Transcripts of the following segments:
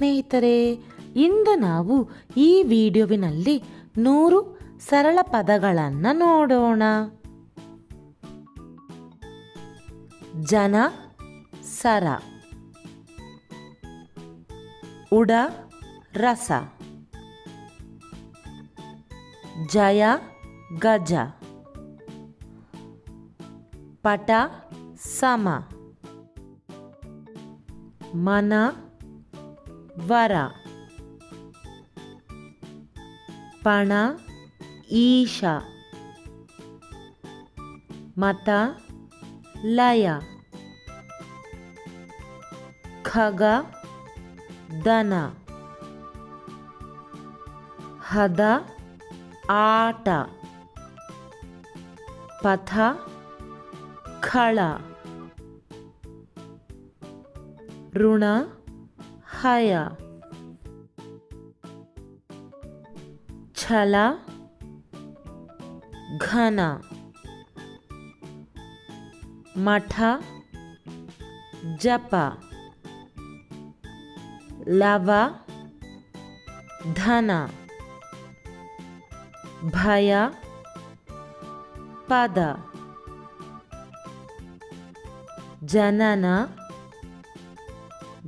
ಸ್ನೇಹಿತರೆ, ಇಂದು ನಾವು ಈ ವಿಡಿಯೋವಿನಲ್ಲಿ ನೂರು ಸರಳ ಪದಗಳನ್ನು ನೋಡೋಣ. ಜನ, ಸರ. ಉಡ, ರಸ. ಜಯ, ಗಜ. ಪಟ, ಸಮ. ಮನ ವರ ಪಣ ಈಶ ಮತ ಲಯ ಖಗ ದನ ಹದ ಆಟ ಪಥ ಖಳ ಋಣ खाया छला घना मठा जपा लवा धना भया पद जनन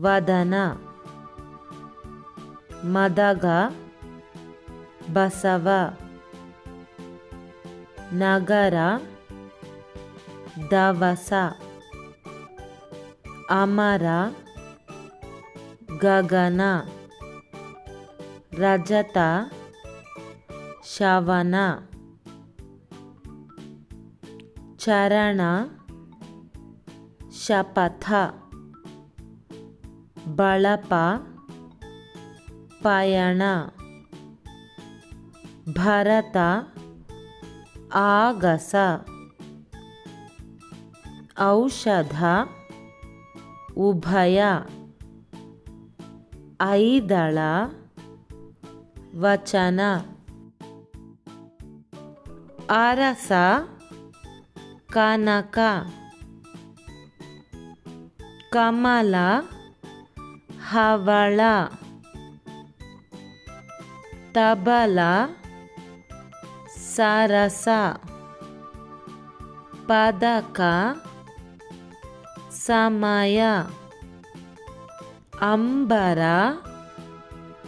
वदना ಮದಗ ಬಸವ ನಗರ ದವಸ ಅಮರ ಗಗನ ರಜತ ಶವನ ಚರಣ ಶಪಥ ಬಳಪ ಪಯಣ ಭರತ ಆಗಸ ಔಷಧ ಉಭಯ ಐದಳ ವಚನ ಅರಸ ಕನಕ ಕಮಲ ಹವಳ ತಬಲ ಸರಸ ಪದಕ ಸಮಯ ಅಂಬರ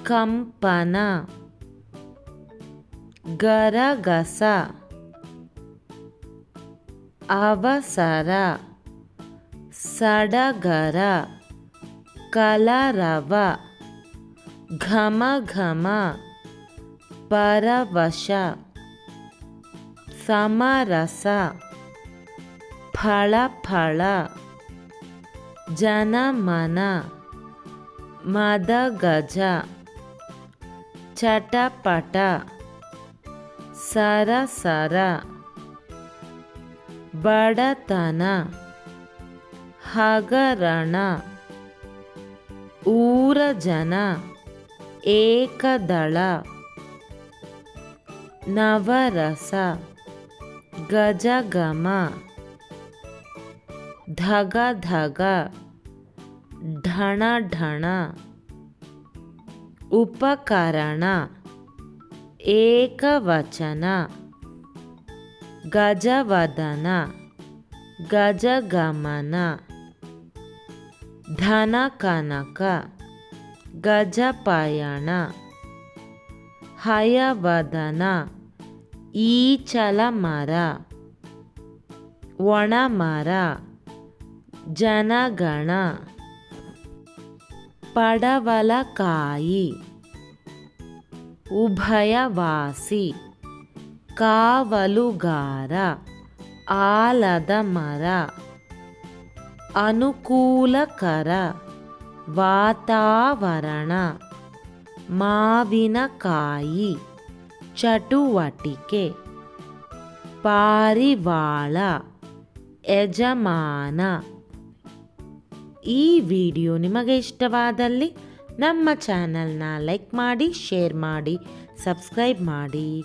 ಕಂಪನ ಗರಗಸ ಅವಸರ ಸಡಗರ ಕಲರವ ಘಮ ಘಮ ಪರವಶ ಸಮರಸ ಫಳ ಫಳ ಜನಮನ ಮದಗಜ ಚಟಪಟ ಸರಸರ ಬಡತನ ಹಗರಣ ಊರಜನ ಏಕದಳ ನವರಸ ಗಜಗಮ ಧಗ ಧಗ ಢಣ ಢಣ ಉಪಕರಣ ಏಕವಚನ ಗಜವದನ ಗಜಗಮನ ಧನಕನಕ ಗಜಪಯಣ. ಹಯವದನ ಈಚಲ ಮರ ಒಣಮರ ಜನಗಣ ಪಡವಲಕಾಯಿ ಉಭಯವಾಸಿ ಕಾವಲುಗಾರ ಆಲದ ಮರ ಅನುಕೂಲಕರ ವಾತಾವರಣ ಮಾವಿನಕಾಯಿ ಚಟುವಟಿಕೆ. ಪಾರಿವಾಳ ಯಜಮಾನ. ಈ ವಿಡಿಯೋ ನಿಮಗೆ ಇಷ್ಟವಾದಲ್ಲಿ ನಮ್ಮ ಚಾನಲ್ನ ಲೈಕ್ ಮಾಡಿ, ಶೇರ್ ಮಾಡಿ, ಸಬ್ಸ್ಕ್ರೈಬ್ ಮಾಡಿ.